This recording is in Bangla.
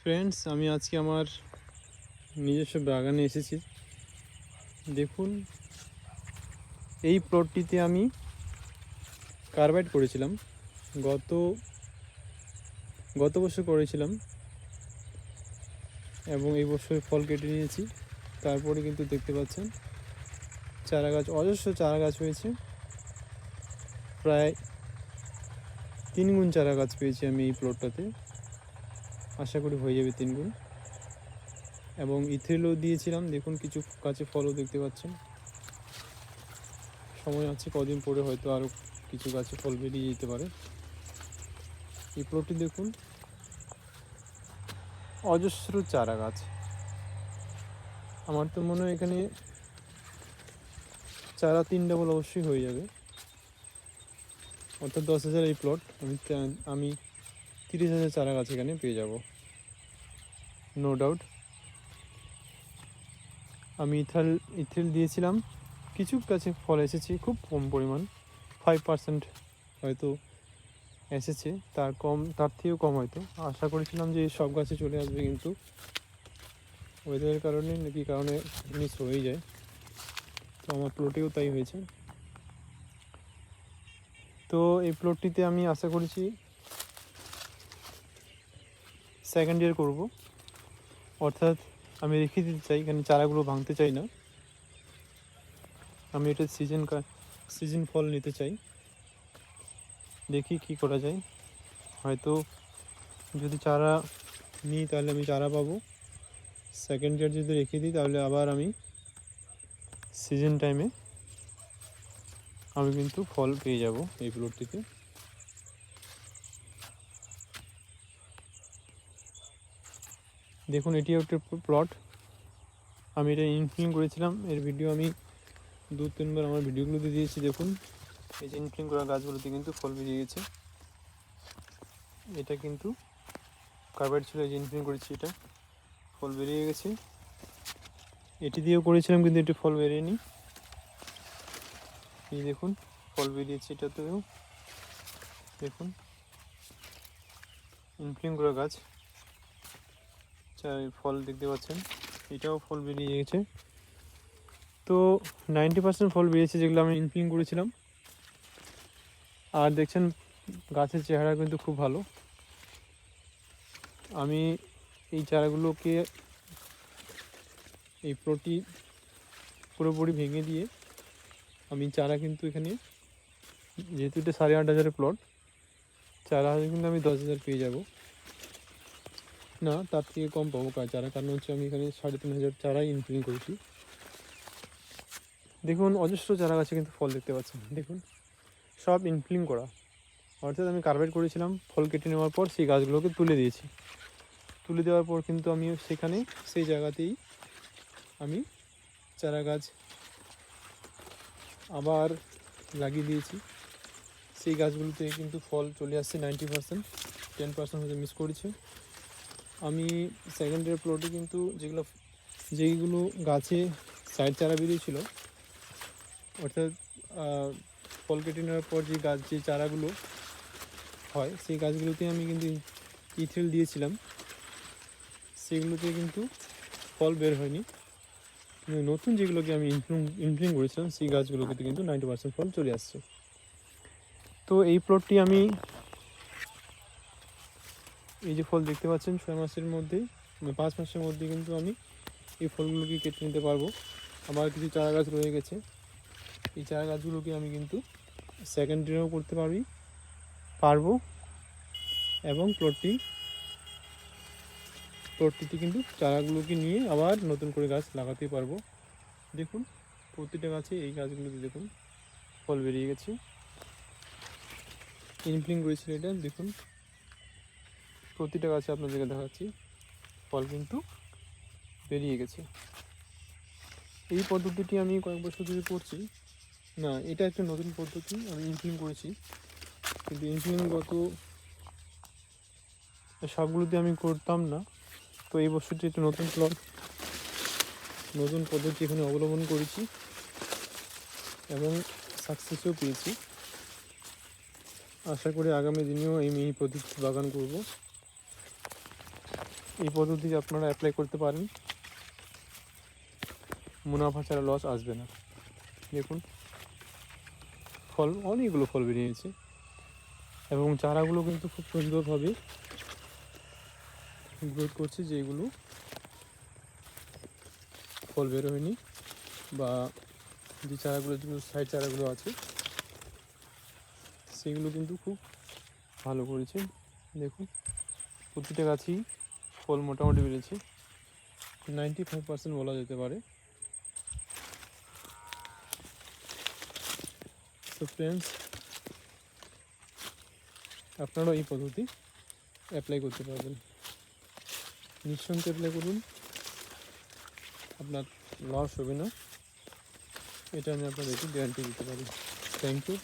ফ্রেন্ডস আমি আজকে আমার নিজস্ব বাগানে এসেছি। দেখুন, এই প্লটটিতে আমি কার্বাইড করেছিলাম। গত গত বছর করেছিলাম। এবং এই বছর ফল কেটে নিয়েছি। তারপরে কিন্তু দেখতে পাচ্ছেন চারা গাছ অজস্র চারা গাছ হয়েছে। প্রায় তিন গুণ চারা গাছ পেয়েছি আমি এই প্লটটাতে আশা করি হয়ে যাবে তিন গুণ এবং ইথ্রিলও দিয়েছিলাম, দেখুন কিছু গাছে ফলও দেখতে পাচ্ছেন। সময় আছে, কদিন পরে হয়তো আরও কিছু গাছে ফল বেরিয়ে যেতে পারে। এই প্লটটি দেখুন। অজস্র চারা গাছ। আমার তো মনে হয় এখানে চারা তিন ডাবল অবশ্যই হয়ে যাবে। অর্থাৎ দশ হাজার এই প্লট আমি আমি তিরিশ হাজার চারা গাছ এখানে পেয়ে যাব। নো ডাউট আমি ইথাল, ইথিল দিয়েছিলাম। কিছু গাছে ফল এসেছে, খুব কম পরিমাণ। ফাইভ পার্সেন্ট হয়তো এসেছে, তার কম, তার থেকেও কম হয়তো। আশা করেছিলাম যে সব গাছে চলে আসবে, কিন্তু ওয়েদারের কারণে নাকি কারণে মিস হয়ে যায়। তো আমার প্লটেও তাই হয়েছে। তো এই প্লটটিতে আমি আশা করেছি সেকেন্ড ইয়ার করব। অর্থাৎ আমি রেখে দিতে চাই এখানে চারাগুলো ভাঙতে চাই না। আমি এটা সিজন সিজন ফল নিতে চাই। দেখি কি করা যায়। হয়তো যদি চারা নিই, তাহলে আমি চারা পাবো। সেকেন্ড ইয়ার যদি রেখে দিই, তাহলে আবার আমি সিজন টাইমে আমি কিন্তু ফল পেয়ে যাব এই প্লটটিতে দেখুন, এটি একটি প্লট আমি এটা ইনফিলিং করেছিলাম। এর ভিডিও আমি দু তিনবার আমার ভিডিওগুলোতে দিয়েছি, দেখুন। এই যে ইনফিলিং করা গাছগুলোতে কিন্তু ফল বেরিয়ে গেছে। এটা কিন্তু কার্বাইড ছিল, এই যে ইনফিলিং করেছি এটা। ফল বেরিয়ে গেছে। এটি দিয়েও করেছিলাম, কিন্তু এটি ফল বেরিয়েনি। এই দেখুন, ফল বেরিয়েছে এটাতেও। দেখুন ইনফ্লিং করা গাছ। ফল দেখতে পাচ্ছেন। এটাও ফল বেরিয়ে গেছে। তো নাইনটি পার্সেন্ট ফল বেরিয়েছে যেগুলো আমি ইনফ্লিং করেছিলাম। আর দেখছেন, গাছের চেহারা কিন্তু খুব ভালো। আমি এই চারাগুলোকে এই প্লটটি পুরোপুরি ভেঙে দিয়ে আমি চারা কিন্তু এখানে, যেহেতু এটা সাড়ে আট হাজারের প্লট চারা কিন্তু আমি দশ হাজার পেয়ে যাব। না, তার থেকে কম পাবো। চারা কারণ হচ্ছে আমি এখানে সাড়ে তিন হাজার চারাই ইনক্লুডিং করেছি। দেখুন, অজস্র চারা গাছে কিন্তু ফল দেখতে পাচ্ছেন। দেখুন, সব ইনফ্লিং করা। অর্থাৎ আমি কার্বেট করেছিলাম, ফল কেটে নেওয়ার পর সেই গাছগুলোকে তুলে দিয়েছি। তুলে দেওয়ার পর কিন্তু আমি সেখানে, সেই জায়গাতেই আমি চারা গাছ আবার লাগিয়ে দিয়েছি। সেই গাছগুলোতে কিন্তু ফল চলে আসছে নাইনটি পার্সেন্ট টেন পার্সেন্ট হয়তো মিস করেছে। আমি সেকেন্ড ইয়ার প্লটে কিন্তু যেগুলো, যেইগুলো গাছে সাইড চারা বেরিয়েছিল, অর্থাৎ ফল কেটে নেওয়ার পর যে গাছ, যে চারাগুলো হয়, সেই গাছগুলোতে আমি কিন্তু ইথেল দিয়েছিলাম। সেগুলোতে কিন্তু ফল বের হয়নি। নতুন যেগুলোকে আমি ইনফ্লুম করেছিলাম, সেই গাছগুলোতে কিন্তু নাইনটি পার্সেন্ট ফল চলে আসছে। তো এই প্লটটি আমি এই যে ফল দেখতে পাচ্ছেন, ছয় মাসের মধ্যেই মানে পাঁচ মাসের মধ্যে কিন্তু আমি এই ফলগুলোকে কেটে নিতে পারব। আবার কিছু চারা গাছ রয়ে গেছে। এই চারা গাছগুলোকে আমি কিন্তু সেকেন্ড ডেও করতে পারবি পারব। এবং প্লটটি প্লটটিতে কিন্তু চারাগুলোকে নিয়ে আবার নতুন করে গাছ লাগাতে পারব। দেখুন, প্রতিটা গাছে এই গাছগুলোতে দেখুন, ফল বেরিয়ে গেছে। ইনফ্লিং করেছিল এটা, দেখুন। প্রতিটা গাছে আপনাদেরকে দেখাচ্ছি। ফল কিন্তু বেরিয়ে গেছে। এই পদ্ধতিটি আমি কয়েক বছর ধরে করছি। না, এটা একটা নতুন পদ্ধতি, আমি ইনফ্লিং করেছি। কিন্তু ইনফ্লিং গত সবগুলোতে আমি করতাম না। তো এই বছরটি একটা নতুন প্লট নতুন পদ্ধতি এখানে অবলম্বন করেছি এবং সাকসেসও পেয়েছি। আশা করি আগামী দিনেও আমি এই পদ্ধতি বাগান করব। এই পদ্ধতি আপনারা অ্যাপ্লাই করতে পারেন। মুনাফা ছাড়া লস আসবে না। দেখুন, ফল, অনেকগুলো ফল বেরিয়েছে। এবং চারাগুলো কিন্তু খুব সুন্দরভাবে গ্রোথ করছে যেগুলো ফল বের হয়নি বা যে চারাগুলো যেগুলো সাইড চারাগুলো আছে, সেগুলো কিন্তু খুব ভালো করেছে। দেখুন, প্রতিটা গাছই ফল মোটামুটি বেড়েছে। নাইনটি ফাইভ পার্সেন্ট বলা যেতে পারে। তো ফ্রেন্ডস আপনারাও এই পদ্ধতি অ্যাপ্লাই করতে পারবেন। নিঃসন্দেহে অ্যাপ্লাই করুন। আপনার লস হবে না। এটা আমি আপনাদেরকে গ্যারান্টি দিতে পারি। Thank you